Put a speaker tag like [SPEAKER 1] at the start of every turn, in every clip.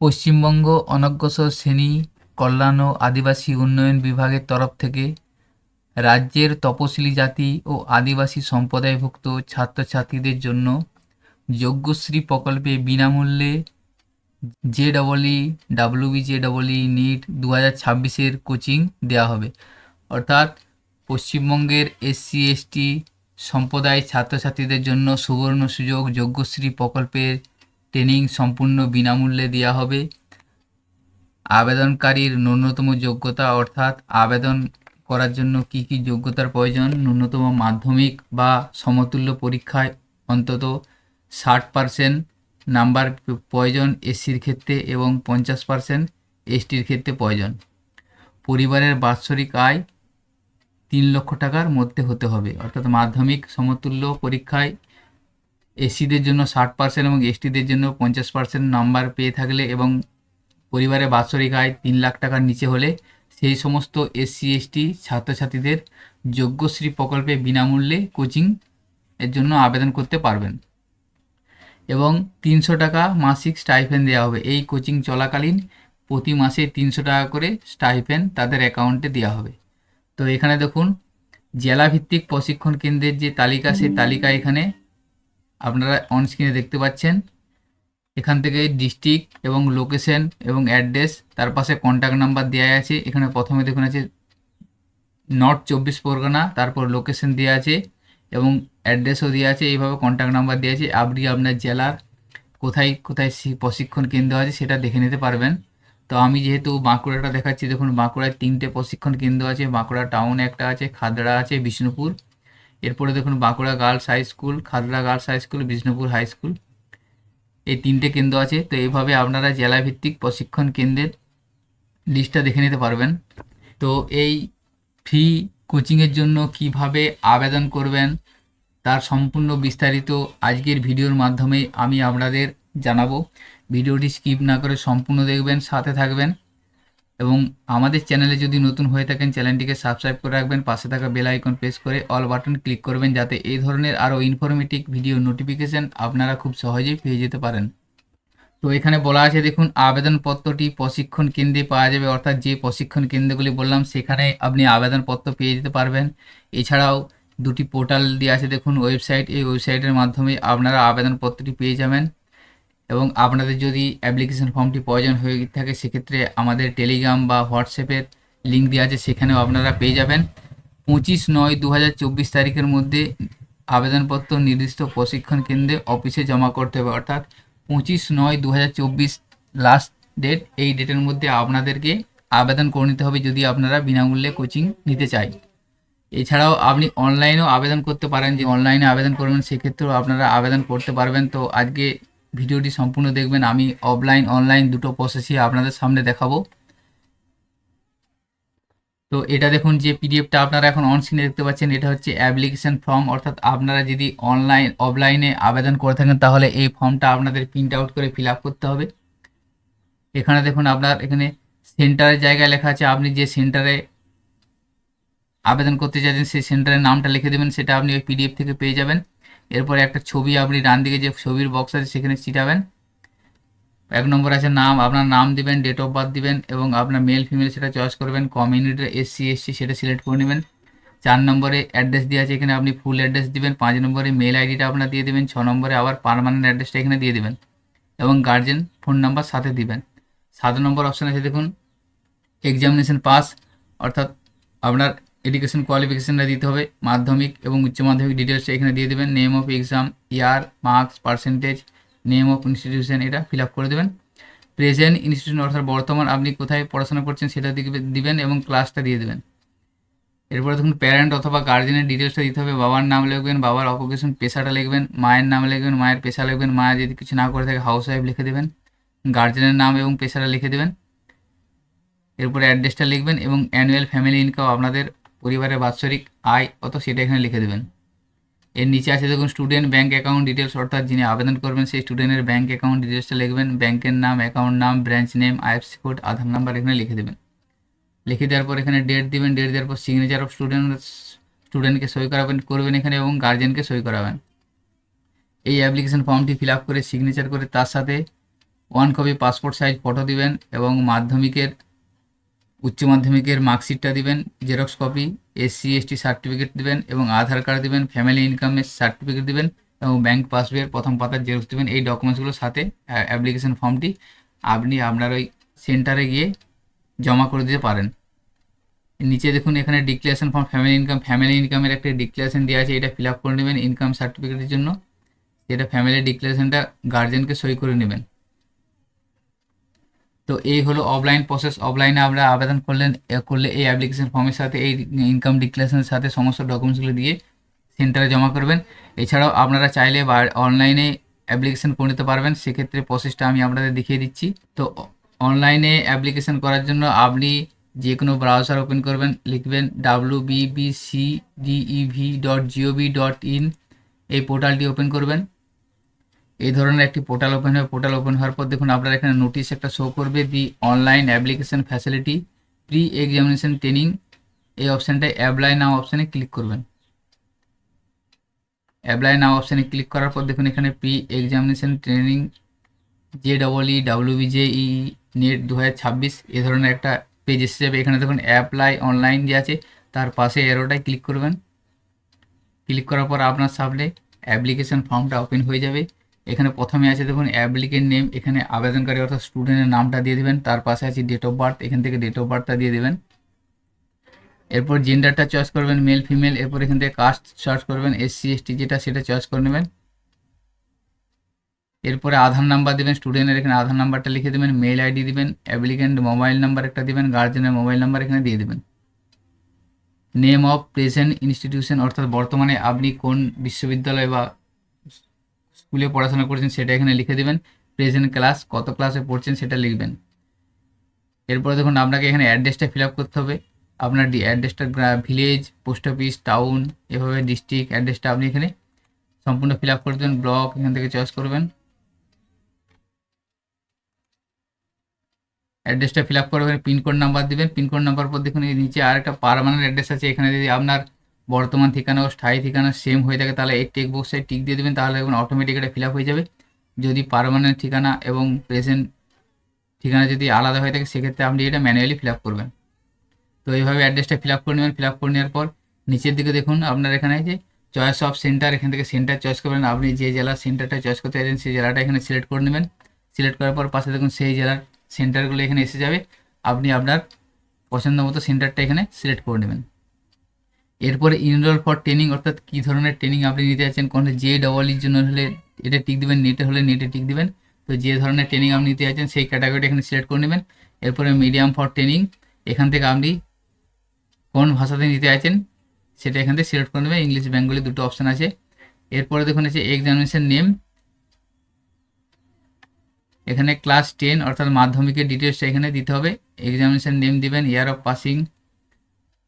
[SPEAKER 1] পশ্চিমবঙ্গ অনগ্রসর শ্রেণি, কল্যাণ ও আদিবাসী উন্নয়ন বিভাগের তরফ থেকে রাজ্যের তপশিলি জাতি ও আদিবাসী সম্প্রদায়ভুক্ত ছাত্রছাত্রীদের জন্য যজ্ঞশ্রী প্রকল্পে বিনামূল্যে J double E WB J double E NEET দু হাজার ছাব্বিশের কোচিং দেওয়া হবে। অর্থাৎ পশ্চিমবঙ্গের এসসি, এসটি সম্প্রদায় ছাত্রছাত্রীদের জন্য সুবর্ণ সুযোগ যজ্ঞশ্রী প্রকল্পের ট্রেনিং সম্পূর্ণ বিনামূল্যে দেওয়া হবে। আবেদনকারীর ন্যূনতম যোগ্যতা অর্থাৎ আবেদন করার জন্য কি কি যোগ্যতার প্রয়োজন, ন্যূনতম মাধ্যমিক বা সমতুল্য পরীক্ষায় অন্তত ষাট পার্সেন্ট নাম্বার প্রয়োজন এসসির ক্ষেত্রে এবং পঞ্চাশ পার্সেন্ট এসটির ক্ষেত্রে প্রয়োজন। পরিবারের বাৎসরিক আয় তিন লক্ষ টাকার মধ্যে হতে হবে, অর্থাৎ মাধ্যমিক সমতুল্য পরীক্ষায় এসসিদের জন্য ষাট পার্সেন্ট এবং এসটিদের জন্য পঞ্চাশ পার্সেন্ট নাম্বার পেয়ে থাকলে এবং পরিবারের বাৎসরিক আয় তিন লাখ টাকার নিচে হলে সেই সমস্ত এসসি এসটি ছাত্রছাত্রীদের যোগ্যশ্রী প্রকল্পে বিনামূল্যে কোচিং এর জন্য আবেদন করতে পারবেন। এবং তিনশো টাকা মাসিক স্টাইফেন দেওয়া হবে। এই কোচিং চলাকালীন প্রতি মাসে তিনশো টাকা করে স্টাইফেন তাদের অ্যাকাউন্টে দেওয়া হবে। তো এখানে দেখুন জেলাভিত্তিক প্রশিক্ষণ কেন্দ্রের যে তালিকা সেই তালিকা এখানে আপনারা অন স্ক্রিনে দেখতে পাচ্ছেন। এখান থেকে ডিস্ট্রিক্ট এবং লোকেশন এবং অ্যাড্রেস তার পাশে কন্ট্যাক্ট নাম্বার দেওয়া আছে। এখানে প্রথমে দেখুন আছে নর্থ চব্বিশ পরগনা, তারপর লোকেশন দেওয়া আছে এবং অ্যাড্রেসও দেওয়া আছে। এইভাবে কন্ট্যাক্ট নাম্বার দেওয়া আছে। আপনি আপনার জেলার কোথায় কোথায় প্রশিক্ষণ কেন্দ্র আছে সেটা দেখে নিতে পারবেন। তো আমি যেহেতু বাঁকুড়াটা দেখাচ্ছি, দেখুন বাঁকুড়ায় তিনটে প্রশিক্ষণ কেন্দ্র আছে। বাঁকুড়া টাউন একটা আছে, খাদড়া আছে, বিষ্ণুপুর। এরপরে দেখুন Bankura girls high school Khadra girls high school, Bishnupur high school. এই তিনটে কেন্দ্র আছে, তো এইভাবে আপনারা জেলাভিত্তিক প্রশিক্ষণ কেন্দ্রের লিস্টটা দেখে নিতে পারবেন। তো এই ফ্রি কোচিংয়ের জন্য কীভাবে আবেদন করবেন, তার সম্পূর্ণ বিস্তারিত আজকের ভিডিওর মাধ্যমে আমি আপনাদের জানাব। ভিডিওটি স্কিপ না করে সম্পূর্ণ দেখবেন, সাথে থাকবেন। এবং আমাদের চ্যানেলে যদি নতুন হয়ে থাকেন, চ্যানেলটিকে সাবস্ক্রাইব করে রাখবেন, পাশে থাকা বেল আইকন প্রেস করে অল বাটন ক্লিক করবেন, যাতে এই ধরনের আরও ইনফরমেটিভ ভিডিও নোটিফিকেশন আপনারা খুব সহজেই পেয়ে যেতে পারেন। তো এখানে বলা আছে, দেখুন, আবেদনপত্রটি প্রশিক্ষণ কেন্দ্রে পাওয়া যাবে, অর্থাৎ যে প্রশিক্ষণ কেন্দ্রগুলি বললাম, সেখানে আপনি আবেদনপত্র পেয়ে যেতে পারবেন। এছাড়াও দুটি পোর্টাল দিয়ে আছে, দেখুন ওয়েবসাইট এই ওয়েবসাইটের মাধ্যমে আপনারা আবেদনপত্রটি পেয়ে যাবেন। এবং আপনাদের যদি অ্যাপ্লিকেশন ফর্মটি প্রয়োজন হয়ে থাকে, সেক্ষেত্রে আমাদের টেলিগ্রাম বা হোয়াটসঅ্যাপের লিঙ্ক দেওয়া আছে, সেখানেও আপনারা পেয়ে যাবেন। পঁচিশ নয় দু তারিখের মধ্যে আবেদনপত্র, নির্দিষ্ট প্রশিক্ষণ কেন্দ্রে অফিসে জমা করতে হবে। অর্থাৎ পঁচিশ নয় দু লাস্ট ডেট এই ডেটের মধ্যে আপনাদেরকে আবেদন করে নিতে হবে, যদি আপনারা বিনামূল্যে কোচিং নিতে চাই এছাড়াও আপনি অনলাইনেও আবেদন করতে পারেন। যে অনলাইনে আবেদন করবেন, সেক্ষেত্রেও আপনারা আবেদন করতে পারবেন। তো আজকে ভিডিওটি সম্পূর্ণ দেখবেন। আমি অফলাইন অনলাইন দুটো প্রসেসই আপনাদের সামনে দেখাবো। তো এটা দেখুন যে পিডিএফটা আপনারা এখন অন স্ক্রিনে দেখতে পাচ্ছেন। এটা হচ্ছে অ্যাপ্লিকেশন ফর্ম অর্থাৎ আপনারা যদি অনলাইন অফলাইনে আবেদন করে থাকেন, তাহলে এই ফর্মটা আপনাদের প্রিন্ট আউট করে ফিল করতে হবে। এখানে দেখুন আপনার এখানে সেন্টারের জায়গায় লেখা আছে, আপনি যে সেন্টারে আবেদন করতে চাইছেন, সেই সেন্টারের নামটা লিখে দেবেন। সেটা আপনি ওই পিডিএফ থেকে পেয়ে যাবেন। এরপরে একটা ছবি, আপনি ডান দিকে যে ছবির বক্স আছে, সেখানে চিটাবেন। এক নম্বর আছে নাম, আপনার নাম দিবেন ডেট অফ বার্থ দিবেন, এবং আপনার মেল ফিমেল সেটা চয়েস করবেন কমিউনিটির এসসি এসসি সেটা সিলেক্ট করে নেবেন। চার নম্বরে অ্যাড্রেস দেওয়া আছে, এখানে আপনি ফুল অ্যাড্রেস দিবেন। পাঁচ নম্বরে মেল আইডিটা আপনার দিয়ে দেবেন। ছ নম্বরে আবার পারমানেন্ট অ্যাড্রেসটা এখানে দিয়ে দেবেন। এবং গার্জেন ফোন নাম্বার সাথে দিবেন। সাত নম্বর অপশান আছে, দেখুন এক্সামিনেশন পাস অর্থাৎ আপনার এডুকেশন কোয়ালিফিকেশনটা দিতে হবে। মাধ্যমিক এবং উচ্চ মাধ্যমিক ডিটেলসটা এখানে দিয়ে দেবেন। Name of exam year marks percentage name of institution এটা ফিল আপ করে দেবেন। প্রেজেন্ট ইনস্টিটিউশন অর্থাৎ বর্তমান আপনি কোথায় পড়াশোনা করছেন সেটা দিবে- দিবেন এবং ক্লাসটা দিয়ে দেবেন। এরপরে দেখুন প্যারেন্ট অথবা গার্জেনের ডিটেলসটা দিতে হবে। বাবার নাম লিখবেন, বাবার অকুপেশন পেশাটা লিখবেন, মায়ের নাম লিখবেন, মায়ের পেশা লিখবেন, মা যদি কিছু না করে থাকে হাউস ওয়াইফ লিখে দেবেন গার্জেনের নাম এবং পেশাটা লিখে দেবেন। এরপরে অ্যাড্রেসটা লিখবেন এবং অ্যানুয়াল ফ্যামিলি ইনকাম আপনাদের পরিবারের বাৎসরিক আয় কত সেটা এখানে লিখে দেবেন। এর নিচে আছে দেখুন স্টুডেন্ট ব্যাঙ্ক অ্যাকাউন্ট ডিটেলস অর্থাৎ যিনি আবেদন করবেন, সেই স্টুডেন্টের ব্যাঙ্ক অ্যাকাউন্ট ডিটেলসটা লিখবেন। ব্যাংকের নাম অ্যাকাউন্ট নাম branch name IFSC code Aadhaar number এখানে লিখে দেবেন। লিখে দেওয়ার পর এখানে ডেট দিবেন ডেট দেওয়ার পর সিগনেচার অফ স্টুডেন্ট স্টুডেন্টকে সই করাবেন, করবেন এখানে এবং গার্জেনকে সই করাবেন। এই অ্যাপ্লিকেশন ফর্মটি ফিল আপ করে সিগনেচার করে তার সাথে one copy passport size photo দিবেন এবং মাধ্যমিকের উচ্চ মাধ্যমিকের মার্কশিটটা দিবেন xerox copy SC ST certificate দিবেন এবং আধার কার্ড দিবেন ফ্যামিলি ইনকামের সার্টিফিকেট দিবেন এবং ব্যাংক পাসবইয়ের প্রথম পাতার জেরক্স দিবেন। এই ডকুমেন্টসগুলোর সাথে অ্যাপ্লিকেশন ফর্মটি আপনি আপনার ওই সেন্টারে গিয়ে জমা করে দিতে পারেন। নিচে দেখুন এখানে declaration form family income family ইনকামের একটা ডিক্লারেশন দেওয়া আছে, এটা ফিল আপ করে নেবেন ইনকাম সার্টিফিকেটের জন্য। সেটা ফ্যামিলি ডিক্লারেশনটা গার্জেনকে সই করে নেবেন। তো এই হলো অফলাইন প্রসেস অফলাইনে আমরা আবেদন করলেন করলে এই অ্যাপ্লিকেশন ফর্মের সাথে, এই ইনকাম ডিক্লারেশনের সাথে সমস্ত ডকুমেন্টসগুলো দিয়ে সেন্টারে জমা করবেন। এছাড়াও আপনারা চাইলে বা অনলাইনে অ্যাপ্লিকেশন করে নিতে পারবেন। সেক্ষেত্রে প্রসেসটা আমি আপনাদের দেখিয়ে দিচ্ছি। তো অনলাইনে অ্যাপ্লিকেশন করার জন্য আপনি যে কোনো ব্রাউজার ওপেন করবেন, লিখবেন W BBC DEV dot GOV dot in এই পোর্টালটি ওপেন করবেন। এই ধরনের একটি পোর্টাল ওপেন হবে পোর্টাল ওপেন হওয়ার পর দেখুন আপনার এখানে নোটিশ একটা শো করবে। The online application facility pre examination training এই অপশানটায় অ্যাপ্লাই নাও অপশানে ক্লিক করবেন। অ্যাপ্লাই নাও অপশানে ক্লিক করার পর দেখুন এখানে pre examination training J double E W BJ E NEET দু হাজার ছাব্বিশ, এ ধরনের একটা পেজ এসে যাবে। এখানে দেখুন অ্যাপ্লাই অনলাইন যে আছে, তার পাশে এরোটায় ক্লিক করবেন। ক্লিক করার পর আপনার সামনে অ্যাপ্লিকেশন ফর্মটা ওপেন হয়ে যাবে। এখানে প্রথমে আছে দেখুন অ্যাপ্লিকেন্ট নেম এখানে আবেদনকারী অর্থাৎ স্টুডেন্টের নামটা দিয়ে দেবেন, তার পাশে আছে ডেট অফ বার্থ এখান থেকে ডেট অফ বার্থটা দিয়ে দেবেন। এরপর জেন্ডারটা চয়েস করবেন মেল ফিমেল এরপর এখান থেকে কাস্ট সার্চ করবেন এসসি এসটি যেটা, সেটা চয়েস করে নেবেন। এরপরে আধার নাম্বার দেবেন স্টুডেন্টের এখানে আধার নাম্বারটা লিখে দেবেন মেল আইডি দিবেন অ্যাপ্লিকেন্ট মোবাইল নাম্বার একটা দেবেন গার্জেনের মোবাইল নাম্বার এখানে দিয়ে দেবেন। নেম অফ প্রেজেন্ট ইনস্টিটিউশন অর্থাৎ বর্তমানে আপনি কোন বিশ্ববিদ্যালয় বা স্কুলে পড়াশোনা করছেন, সেটা এখানে লিখে দেবেন। প্রেজেন্ট ক্লাস কত ক্লাসে পড়ছেন সেটা লিখবেন। এরপরে দেখুন, আপনাকে এখানে অ্যাড্রেসটা ফিল আপ করতে হবে। আপনার অ্যাড্রেসটা ভিলেজ পোস্ট অফিস টাউন এভাবে ডিস্ট্রিক্ট অ্যাড্রেসটা আপনি এখানে সম্পূর্ণ ফিল আপ করে দেবেন ব্লক এখান থেকে চয়েস করবেন। অ্যাড্রেসটা ফিল আপ করবেন পিনকোড নাম্বার দিবেন। পিনকোড নাম্বার পর দেখুন, এই নিচে আর একটা পারমানেন্ট অ্যাড্রেস আছে। এখানে যদি আপনার বর্তমান ঠিকানা ও স্থায়ী ঠিকানা সেম হয়ে থাকে, তাহলে এই টেক বক্সে টিক দিয়ে দেবেন, তাহলে দেখুন অটোমেটিক এটা ফিল হয়ে যাবে। যদি পারমানেন্ট ঠিকানা এবং প্রেজেন্ট ঠিকানা যদি আলাদা হয়ে থাকে, সেক্ষেত্রে আপনি এটা ম্যানুয়ালি ফিল করবেন। তো এইভাবে অ্যাড্রেসটা ফিল করে নেবেন ফিল করে নেওয়ার পর নিচের দিকে দেখুন, আপনার এখানে যে চয়েস অফ সেন্টার এখান থেকে সেন্টার চয়েস করবেন। আপনি যে জেলার সেন্টারটা চয়েস করতে চাইছেন, সেই জেলাটা এখানে সিলেক্ট করে নেবেন। সিলেক্ট করার পর পাশে দেখুন, সেই জেলার সেন্টারগুলো এখানে এসে যাবে। আপনি আপনার পছন্দ মতো সেন্টারটা এখানে সিলেক্ট করে নেবেন। এরপরে ইনরোল ফর ট্রেনিং অর্থাৎ কী ধরনের ট্রেনিং আপনি নিতে চাচ্ছেন কোনটা জে ডবল ইর জন্য হলে এটা টিক দিবেন নেটে হলে নেটে টিক দিবেন। তো যে ধরনের ট্রেনিং আপনি নিতে চাচ্ছেন সেই ক্যাটাগরিটা এখানে সিলেক্ট করে নেবেন। এরপরে মিডিয়াম ফর ট্রেনিং এখান থেকে আপনি কোন ভাষাতে নিতে চাইছেন সেটা এখান থেকে সিলেক্ট করে নেবেন। ইংলিশ বেঙ্গলি দুটো অপশান আছে। এরপরে দেখুন আছে এক্সামিনেশন নেম এখানে ক্লাস টেন অর্থাৎ মাধ্যমিকের ডিটেলসটা এখানে দিতে হবে। এক্সামিনেশন নেম দিবেন ইয়ার অফ পাসিং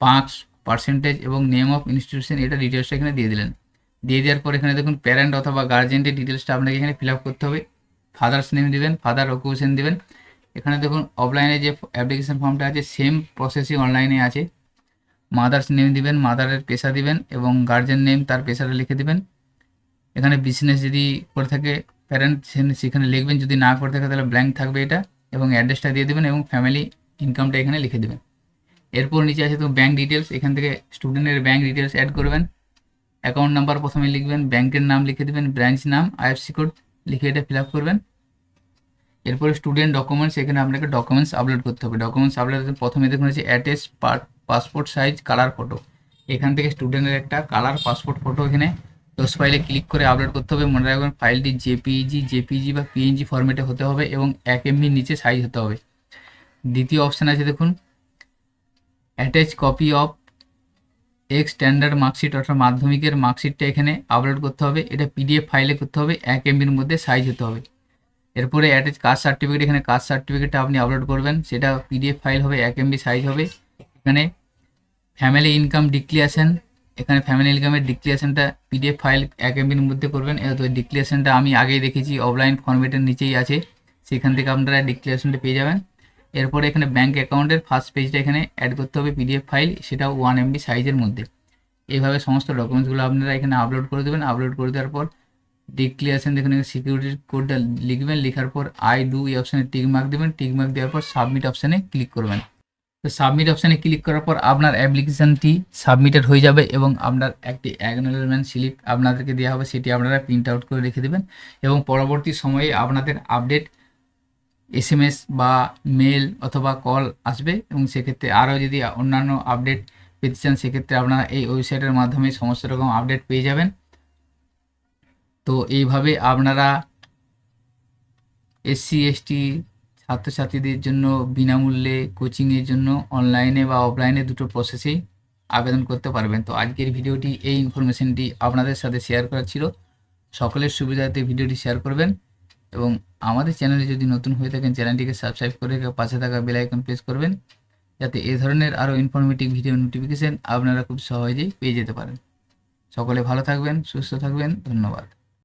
[SPEAKER 1] পাঁচ পার্সেন্টেজ এবং নেম অফ ইনস্টিটিউশন এটা ডিটেলসটা এখানে দিয়ে দিলেন। দিয়ে দেওয়ার পর এখানে দেখুন প্যারেন্ট অথবা গার্জেন্টের ডিটেলসটা আপনাকে এখানে ফিল করতে হবে। ফাদার্স নেম দিবেন ফাদার অকুপেশন দিবেন। এখানে দেখুন অফলাইনে যে অ্যাপ্লিকেশন ফর্মটা আছে সেম প্রসেসই অনলাইনে আছে। মাদার্স নেম দিবেন মাদারের পেশা দিবেন এবং গার্জেন নেম তার পেশাটা লিখে দিবেন। এখানে বিজনেস যদি করে থাকে প্যারেন্ট সেখানে লিখবেন, যদি না করে থাকে তাহলে ব্ল্যাঙ্ক থাকবে এটা এবং অ্যাড্রেসটা দিয়ে দেবেন এবং ফ্যামিলি ইনকামটা এখানে লিখে দেবেন। এরপর নিচে আছে তো ব্যাঙ্ক ডিটেলস এখান থেকে স্টুডেন্টের ব্যাঙ্ক ডিটেলস অ্যাড করবেন। অ্যাকাউন্ট নাম্বার প্রথমে লিখবেন ব্যাংকের নাম লিখে দেবেন ব্রাঞ্চ নাম আইএফসি কোড লিখে এটা ফিল করবেন। এরপরে স্টুডেন্ট ডকুমেন্টস এখানে আপনাকে ডকুমেন্টস আপলোড করতে হবে। ডকুমেন্টস আপলোড প্রথমে দেখুন হচ্ছে attach passport size colour photo এখান থেকে স্টুডেন্টের একটা কালার পাসপোর্ট ফটো এখানে। ডস ফাইলে ক্লিক করে আপলোড করতে হবে। মনে রাখবেন ফাইলটি জেপিইজি জেপিজি বা পিএনজি ফরম্যাটে হতে হবে এবং এক এমবির নিচে সাইজ হতে হবে। দ্বিতীয় অপশান আছে দেখুন attach copy of X standard marksheet অর্থাৎ মাধ্যমিকের মার্কশিটটা এখানে আপলোড করতে হবে। এটা পিডিএফ ফাইলে করতে হবে। এক এমবির মধ্যে সাইজ হতে হবে। এরপরে অ্যাটাচ কাস্ট সার্টিফিকেট এখানে কাস্ট সার্টিফিকেটটা আপনি আপলোড করবেন। সেটা পিডিএফ ফাইল হবে, এক এমবি সাইজ হবে। এখানে ফ্যামিলি ইনকাম ডিক্লিয়ারেশন এখানে ফ্যামিলি ইনকামের ডিক্লিয়ারেশনটা পিডিএফ ফাইল এক এমবির মধ্যে করবেন। তো ডিক্লিয়ারেশনটা আমি আগেই দেখেছি অফলাইন ফর্মেটের নিচেই আছে। সেখান থেকে আপনারা ডিক্লিয়ারেশনটা পেয়ে যাবেন। এরপরে এখানে ব্যাঙ্ক অ্যাকাউন্টের ফার্স্ট পেজটা এখানে অ্যাড করতে হবে পিডিএফ ফাইল সেটা ওয়ান এমবি সাইজের মধ্যে। এইভাবে সমস্ত ডকুমেন্টসগুলো আপনারা এখানে আপলোড করে দেবেন। আপলোড করে দেওয়ার পর ডিক্লিয়ারেশন দেখুন সিকিউরিটি কোডটা লিখবেন। লেখার পর আই ডু এই অপশানে টিক মার্ক দেবেন। টিক মার্ক দেওয়ার পর সাবমিট অপশানে ক্লিক করবেন। তো সাবমিট অপশানে ক্লিক করার পর আপনার অ্যাপ্লিকেশানটি সাবমিটেড হয়ে যাবে এবং আপনার একটি অ্যাকনোলেজমেন্ট স্লিপ আপনাদেরকে দেওয়া হবে, সেটি আপনারা প্রিন্ট আউট করে রেখে দেবেন। এবং পরবর্তী সময়ে আপনাদের আপডেট এস এম এস বা মেল অথবা কল আসবে এবং সেক্ষেত্রে আরও যদি অন্যান্য আপডেট পেতে চান, সেক্ষেত্রে আপনারা এই ওয়েবসাইটের মাধ্যমে সমস্ত রকম আপডেট পেয়ে যাবেন। তো এইভাবে আপনারা এসসি, এসটি ছাত্রছাত্রীদের জন্য বিনামূল্যে কোচিংয়ের জন্য অনলাইনে বা অফলাইনে দুটো প্রসেসেই আবেদন করতে পারবেন। তো আজকের ভিডিওটি এই ইনফরমেশনটি আপনাদের সাথে শেয়ার করা ছিল। সকলের সুবিধার্থে ভিডিওটি শেয়ার করবেন। এবং আমাদের চ্যানেলে যদি নতুন হয়ে থাকেন, চ্যানেলটিকে সাবস্ক্রাইব করে পাশে থাকা বেল আইকন প্রেস করবেন, যাতে এ ধরনের আরও ইনফরমেটিভ ভিডিও নোটিফিকেশান আপনারা খুব সহজেই পেয়ে যেতে পারেন। সকলে ভালো থাকবেন, সুস্থ থাকবেন, ধন্যবাদ।